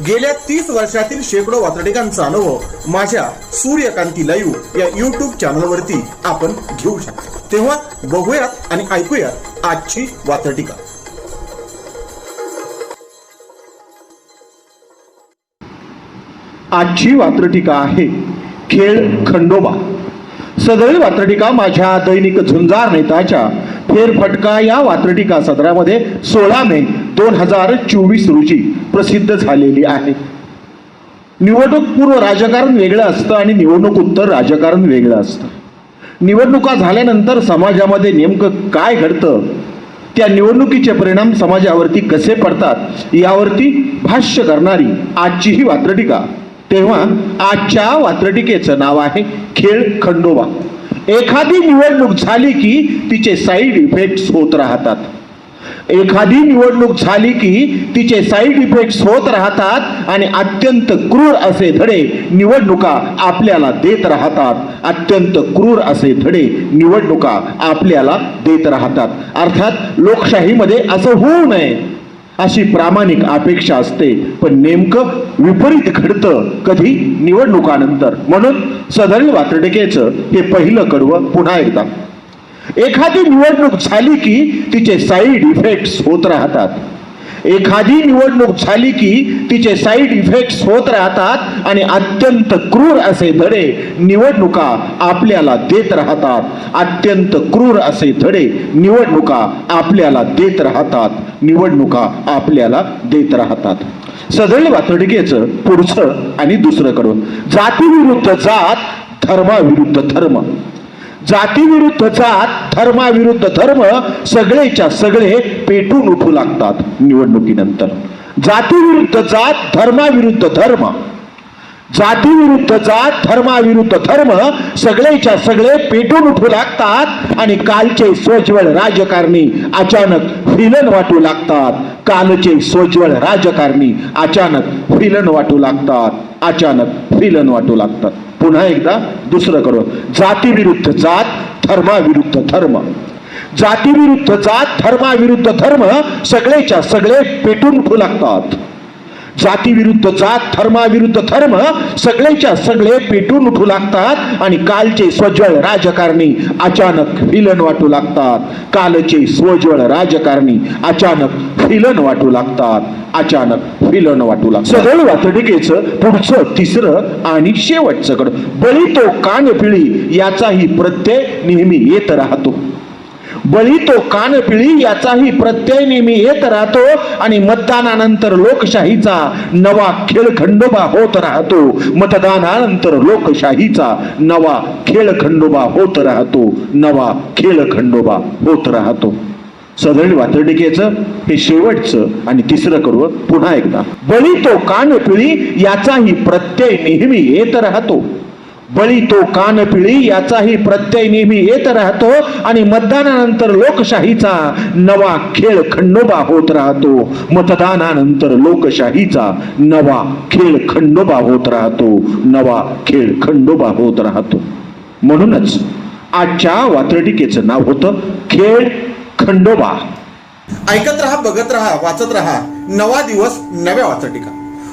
गेल्या तीस वर्षातील शेकडो वातडिकांचा अनुभव माझ्या सूर्यकांती लाईव्ह या युट्यूब चॅनलवरती आपण घेऊ शकता. तेव्हा बघूयात आणि ऐकूयात आजची वातडिका आजची वात्रटिका आहे खेळ खंडोबा. सदळी वात्रटिका माझ्या दैनिक झुंजार नेताच्या फेरफटका या वात्रटिका सदरामध्ये सोळा मे दोन हजार चोवीस रोजी प्रसिद्ध झालेली आहे. निवडणूक पूर्व राजकारण वेगळं असतं आणि निवडणूक उत्तर राजकारण वेगळं असतं. निवडणुका झाल्यानंतर समाजामध्ये नेमकं काय घडतं? त्या निवडणुकीचे परिणाम समाजावरती कसे पडतात? यावरती भाष्य करणारी आजची ही वात्रटिका. तेव्हा आजच्या वात्रटिकेचं नाव आहे खेळ खंडोबा. एखादी निवडणूक झाली की तिचे साईड इफेक्ट्स होत राहतात. एखादी निवडणूक झाली की तिचे साईड इफेक्ट्स होत राहतात आणि अत्यंत क्रूर असे धडे निवडणुका आपल्याला देत राहतात. अत्यंत क्रूर असे धडे निवडणुका आपल्याला देत राहतात. अर्थात लोकशाहीमध्ये असं होऊ नये. अशी प्रामाणिक अपेक्षा असते. पण नेमकं विपरीत घडतं कधी? निवडणुकानंतर. म्हणून सदरी वात्रटिकेचं हे पहिलं कडवं पुन्हा एकदा. एखादी निवडणूक झाली की तिचे साईड इफेक्ट्स होत राहतात. एखादी निवडणूक झाली की तिचे साईड इफेक्ट्स होत राहतात आणि अत्यंत क्रूर असे धडे निवडणुका आपल्याला देत राहतात. अत्यंत क्रूर असे धडे निवडणुका आपल्याला देत राहतात. निवडणुका आपल्याला देत राहतात. सदैव वातडिकेचं पुढचं आणि दुसरं कडून. जातीविरुद्ध जात धर्माविरुद्ध धर्म. जातीविरुद्ध जात धर्माविरुद्ध धर्म सगळेच्या सगळे पेटून उठू लागतात निवडणुकीनंतर. जातीविरुद्ध जात धर्माविरुद्ध धर्म जातीविरुद्धचा धर्माविरुद्ध धर्म सगळेच्या सगळे पेटून उठू लागतात आणि कालचे सोज्वळ राजकारणी अचानक विलन वाटू लागतात. कालचे सोज्वळ राजकारणी अचानक विलन वाटू लागतात. अचानक विलन वाटू लागतात. पुन्हा एकदा दुसरं करू जातीविरुद्ध जात धर्माविरुद्ध धर्म. जातीविरुद्ध जात धर्माविरुद्ध धर्म सगळेच्या सगळे पेटून उठू लागतात. जातीविरुद्ध जात धर्माविरुद्ध धर्म सगळेच्या सगळे पेटून उठू लागतात आणि कालचे स्वज्वळ राजकारणी अचानक विलन वाटू लागतात. कालचे स्वज्वळ राजकारणी अचानक फिलन वाटू लागतात. अचानक विलन वाटू लागतात. सदळ वातडिकेचं पुढचं तिसरं आणि शेवटचं कड बळी तो कान पिळी याचाही प्रत्यय नेहमी येत राहतो. बळी तो कानपिळी याचाही प्रत्यय नेहमी येत राहतो आणि मतदानानंतर लोकशाहीचा नवा खेळ खंडोबा होत राहतो. मतदानानंतर लोकशाहीचा नवा खेळ खंडोबा होत राहतो. नवा खेळ खंडोबा होत राहतो. सदळी वातडिकेचं हे शेवटचं आणि तिसरं करू पुन्हा एकदा. बळी तो कानपिळी याचाही प्रत्यय नेहमी येत राहतो. बळी तो कानपिळी याचाही प्रत्यय नेहमी येत राहतो आणि मतदानानंतर लोकशाहीचा नवा खेळ खंडोबा होत राहतो. मतदानानंतर लोकशाहीचा नवा खेळ खंडोबा होत राहतो. नवा खेळ खंडोबा होत राहतो. म्हणूनच आजच्या वात्रटिकेचं नाव होतं खेळ खंडोबा. ऐकत राहा बघत राहा वाचत राहा. नवा दिवस नव्या वाचटिका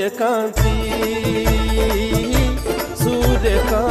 सूर्यकांती सूर्यकांती